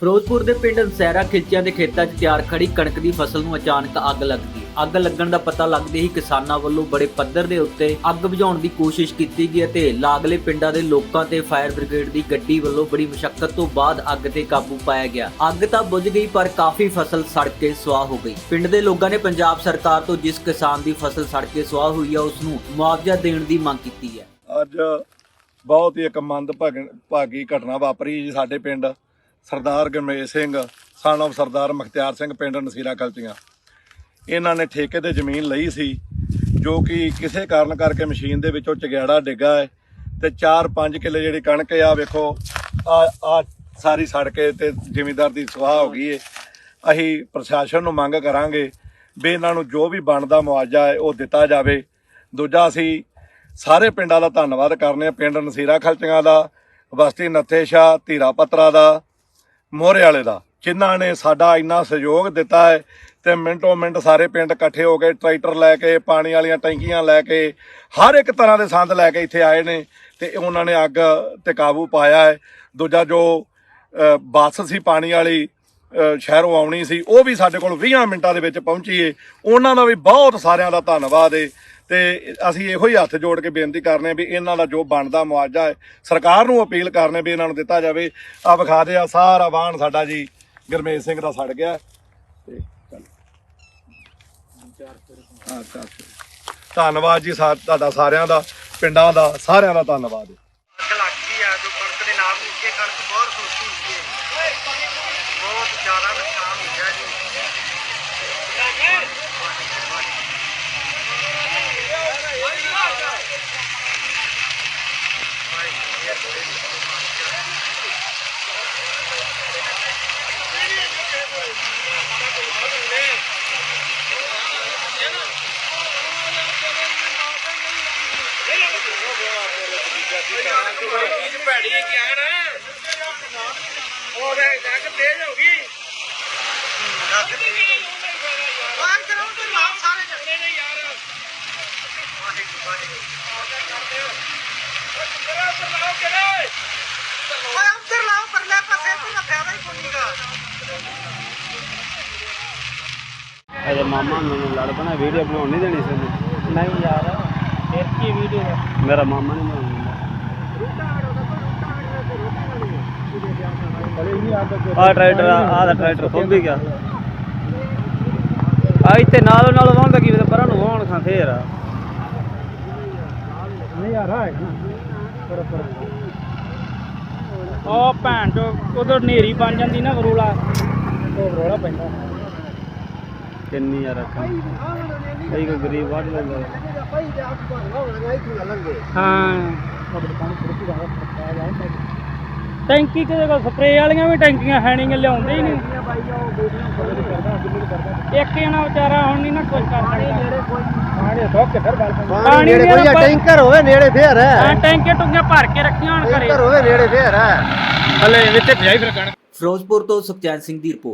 ਫਿਰੋਜ਼ਪੁਰ ਦੇ ਪਿੰਡ ਅਨਸੈਰਾ ਖਿਲਚਿਆਂ ਦੇ ਖੇਤਾਂ 'ਚ ਤਿਆਰ ਖੜੀ ਕਣਕ ਦੀ ਫਸਲ ਨੂੰ ਅਚਾਨਕ ਅੱਗ ਲੱਗ ਗਈ ਅੱਗ ਲੱਗਣ ਦਾ ਪਤਾ ਲੱਗਦੇ ਹੀ ਕਿਸਾਨਾਂ ਵੱਲੋਂ ਬੜੇ ਪੱਧਰ ਦੇ ਉੱਤੇ ਅੱਗ ਬੁਝਾਉਣ ਦੀ ਕੋਸ਼ਿਸ਼ ਕੀਤੀ ਗਈ ਅਤੇ ਲਾਗਲੇ ਪਿੰਡਾਂ ਦੇ ਲੋਕਾਂ ਤੇ ਫਾਇਰ ਬ੍ਰਿਗੇਡ ਦੀ ਗੱਡੀ ਵੱਲੋਂ ਬੜੀ ਮੁਸ਼ਕਲ ਤੋਂ ਬਾਅਦ ਅੱਗ ਤੇ ਕਾਬੂ ਪਾਇਆ ਗਿਆ। ਅੱਗ ਤਾਂ ਬੁਝ ਗਈ ਪਰ ਕਾਫੀ ਫਸਲ ਸੜ ਕੇ ਸੁਆਹ ਹੋ ਗਈ। ਪਿੰਡ ਦੇ ਲੋਕਾਂ ਨੇ ਪੰਜਾਬ ਸਰਕਾਰ ਤੋਂ ਜਿਸ ਕਿਸਾਨ ਦੀ ਫਸਲ ਸੜ ਕੇ ਸੁਆਹ ਹੋਈ ਹੈ ਉਸ ਨੂੰ ਮੁਆਵਜ਼ਾ ਦੇਣ ਦੀ ਮੰਗ ਕੀਤੀ ਹੈ। ਅੱਜ ਬਹੁਤ ਹੀ ਇੱਕ ਮੰਦ ਭਾਗੀ ਘਟਨਾ ਵਾਪਰੀ ਜੀ ਸਾਡੇ ਪਿੰਡ। ਸਰਦਾਰ ਗਰਮੇਸ਼ ਸਿੰਘ ਸਨ of ਸਰਦਾਰ ਮੁਖਤਿਆਰ ਸਿੰਘ, ਪਿੰਡ ਨਸੀਰਾ ਕਲਚੀਆਂ ਇਹਨਾਂ ਨੇ ਠੇਕੇ ਤੇ ਜ਼ਮੀਨ ਲਈ ਸੀ, ਜੋ ਕਿ ਕਿਸੇ ਕਾਰਨ ਕਰਕੇ ਮਸ਼ੀਨ ਦੇ ਵਿੱਚੋਂ ਚਗਿਆੜਾ ਡਿੱਗਾ ਹੈ ਤੇ 4-5 ਕਿੱਲੇ ਜਿਹੜੀ ਕਣਕ ਆ, ਵੇਖੋ, ਆ ਆ ਸਾਰੀ ਸੜ ਕੇ ਤੇ ਜ਼ਿਮੀਂਦਾਰ ਦੀ ਸੁਆਹ ਹੋ ਗਈ ਏ। ਅਸੀਂ ਪ੍ਰਸ਼ਾਸਨ ਨੂੰ ਮੰਗ ਕਰਾਂਗੇ ਵੀ ਇਹਨਾਂ ਨੂੰ ਜੋ ਵੀ ਬਣਦਾ ਮੁਆਵਜ਼ਾ ਹੈ, ਉਹ ਦਿੱਤਾ ਜਾਵੇ। ਦੂਜਾ ਅਸੀਂ ਸਾਰੇ ਪਿੰਡਾਂ ਦਾ ਧੰਨਵਾਦ ਕਰਨੇ ਆ, ਪਿੰਡ ਨਸੀਰਾ ਖਲਚੀਆਂ ਦਾ, ਬਸਤੀ ਨੱਥੇਸ਼ਾ ਧੀਰਾ ਪੱਤਰਾ ਦਾ ਮੋਹਰੇ ਵਾਲੇ ਦਾ, ਜਿਨ੍ਹਾਂ ਨੇ ਸਾਡਾ ਇੰਨਾ ਸਹਿਯੋਗ ਦਿੱਤਾ ਹੈ ਤੇ ਮਿੰਟੋ ਮਿੰਟ ਸਾਰੇ ਪਿੰਡ ਇਕੱਠੇ ਹੋ ਕੇ ਟਰੈਕਟਰ ਲੈ ਕੇ, ਪਾਣੀ ਵਾਲੀਆਂ ਟੈਂਕੀਆਂ ਲੈ ਕੇ, ਹਰ ਇੱਕ ਤਰ੍ਹਾਂ ਦੇ ਸੰਦ ਲੈ ਕੇ ਇੱਥੇ ਆਏ ਨੇ ਤੇ ਉਹਨਾਂ ਨੇ ਅੱਗ ਤੇ ਕਾਬੂ ਪਾਇਆ ਹੈ। ਦੂਜਾ ਜੋ ਬੱਸ ਸੀ ਪਾਣੀ ਵਾਲੀ ਸ਼ਹਿਰੋਂ ਆਉਣੀ ਸੀ, ਉਹ ਵੀ ਸਾਡੇ ਕੋਲ 20 ਮਿੰਟਾਂ ਦੇ ਵਿੱਚ ਪਹੁੰਚੀ ਏ। ਉਹਨਾਂ ਦਾ ਵੀ ਬਹੁਤ ਸਾਰਿਆਂ ਦਾ ਧੰਨਵਾਦ ਏ। ਤੇ ਅਸੀਂ ਇਹੋ ਹੀ ਹੱਥ ਜੋੜ ਕੇ ਬੇਨਤੀ ਕਰਨੇ ਆ ਵੀ ਇਹਨਾਂ ਦਾ ਜੋ ਬਣਦਾ ਮੁਆਵਜ਼ਾ ਹੈ ਸਰਕਾਰ ਨੂੰ ਅਪੀਲ ਕਰਨੇ ਵੀ ਇਹਨਾਂ ਨੂੰ ਦਿੱਤਾ ਜਾਵੇ। ਆ ਵਿਖਾ ਦੇ ਆ ਸਾਰਾ ਵਾਹਣ ਸਾਡਾ ਜੀ ਗਰਮੇਸ਼ ਸਿੰਘ ਦਾ ਸੜ ਗਿਆ। ਤੇ ਚੱਲ। ਹਾਂ, ਚੱਲ। ਧੰਨਵਾਦ ਜੀ ਸਾ- ਤੁਹਾਡਾ ਸਾਰਿਆਂ ਦਾ ਪਿੰਡਾਂ ਦਾ ਸਾਰਿਆਂ ਦਾ ਧੰਨਵਾਦ। ਅੱਗ ਆ ਜੋ ਕਣਕ ਦੇ ਨਾਲ ਨੀਚੇ ਕਣਕ ਬਹੁਤ ਸੁੱਕੀ ਹੋਈ ਹੈ। ਬਹੁਤ ਜ਼ਿਆਦਾ ਨੁਕਸਾਨ ਹੋ ਗਿਆ ਜੀ। ਚੀਜ਼ ਭੈੜੀ ਹੈ ਕਿਆ ਨਾ ਉਹ ਵੇ ਜੱਗ ਤੇਜ਼ ਹੋ ਗਈ ਜੱਗ ਤੇਜ਼ ਬਾਹਰ ਕਰੋ ਤੇ ਲਾਭ ਸਾਰੇ ਚੱਲੇ ਨੇ ਯਾਰ ਵਾਹਿਗੁਰੂ ਵਾਹਿਗੁਰੂ ਓਏ ਉੱਧਰ ਲਾਓ ਪਰਲੇ ਪਾਸੇ ਤੋਂ ਫਾਇਦਾ ਹੀ ਕੋਈ ਨਹੀਂਗਾ ਅਜੇ ਮਾਮਾ ਮੈਨੂੰ ਲੜ ਬਣਾ ਵੀਡੀਓ ਬਣਾਉਣ ਨਹੀਂ ਦੇਣੀ ਸੀ ਨਹੀਂ ਯਾਰ ਫਿਰ ਕੀ ਵੀਡੀਓ ਮੇਰਾ ਮਾਮਾ ਨਹੀਂ ਬਣਾਉਂਦਾ। ਆ ਟਰੈਕਟਰ ਆ ਦਾ ਟਰੈਕਟਰ ਖੁੱਬ ਵੀ ਗਿਆ। ਆ ਇੱਥੇ ਨਾਲੋਂ ਨਾਲ ਵਾਹੁੰਦਾ ਕੀ ਪਰਾਂ ਨੂੰ ਵਾਹੁਣ ਖਾਂ ਫੇਰ ਆ। ਨਹੀਂ ਯਾਰ ਹੈ ਪਰ ਪਰ ਉਹ ਭੈਣ ਚੋ ਉਧਰ ਨੇਰੀ ਬਣ ਜਾਂਦੀ ਨਾ ਵਰੂਲਾ ਉਹ ਵਰੂਲਾ ਪੈਂਦਾ ਕਿੰਨੀ ਯਾਰ ਅੱਖਾਂ ਕਈ ਕੋ ਗਰੀਬ ਵੱਢ ਲੈਂਦਾ। ਹਾਂ ਟੈਂਕੀ ਕਿਹਦੇ ਕੋਲ ਸਪਰੇਅ ਵਾਲੀਆਂ ਵੀ ਟੈਂਕੀਆਂ ਹੈ ਨਹੀਂ ਲਿਆਉਂਦੇ ਹੀ ਨਹੀਂ ਇੱਕ ਜਣਾ ਵਿਚਾਰਾ ਹੁਣ ਨਹੀਂ ਨਾ ਕੁਝ ਕਰ ਸਕਦਾ। ਪਾਣੀ ਨੇੜੇ ਕੋਈ ਟੈਂਕਰ ਹੋਵੇ ਨੇੜੇ ਫੇਰ ਹਾਂ। ਟੈਂਕੇ ਟੁੰਗੇ ਭਰ ਕੇ ਰੱਖੀਆਂ ਹੁਣ ਘਰੇ। ਫਿਰੋਜ਼ਪੁਰ ਤੋਂ ਸੁਖਚੈਨ ਸਿੰਘ ਦੀ ਰਿਪੋਰਟ।